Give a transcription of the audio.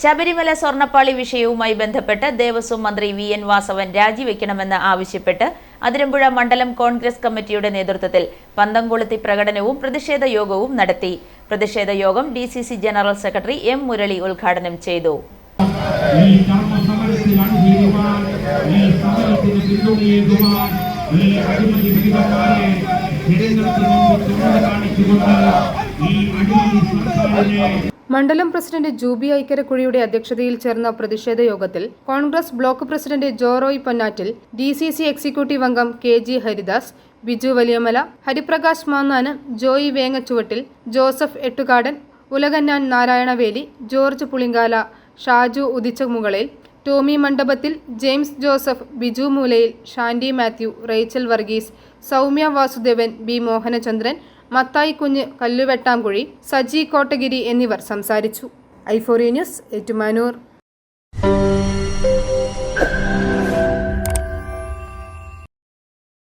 ശബരിമല സ്വർണപ്പാളി വിഷയവുമായി ബന്ധപ്പെട്ട് ദേവസ്വം മന്ത്രി വി എൻ വാസവൻ രാജിവെക്കണമെന്ന് ആവശ്യപ്പെട്ട് അതിരമ്പുഴ മണ്ഡലം കോൺഗ്രസ് കമ്മിറ്റിയുടെ നേതൃത്വത്തിൽ പന്തംകൊളുത്തി പ്രകടനവും പ്രതിഷേധ യോഗവും നടത്തി. പ്രതിഷേധ യോഗം D C C general secretary M Murali ഉദ്ഘാടനം ചെയ്തു. ഈ മണ്ഡലം പ്രസിഡന്റ് ജൂബി ഐക്കരക്കുഴിയുടെ അധ്യക്ഷതയിൽ ചേർന്ന പ്രതിഷേധ യോഗത്തിൽ Congress block president Joroy Ponnattil D C C executive അംഗം K G Haridas Biju Valiyamala Hariprakash Mannan Joy Vengachuvattil Joseph Ettukadan Ulakannan Narayanaveli George Pulinkala Shaju Udichamukalil Tomy Mandapathil James Joseph Biju Moolayil Shandy Mathew Rachel Varghese Soumya Vasudevan B Mohanachandran Mathai Kunju Kalluvettamkuzhi Saji Kottagiri എന്നിവർ സംസാരിച്ചു. ഐഫോറിയ news Ettumanoor.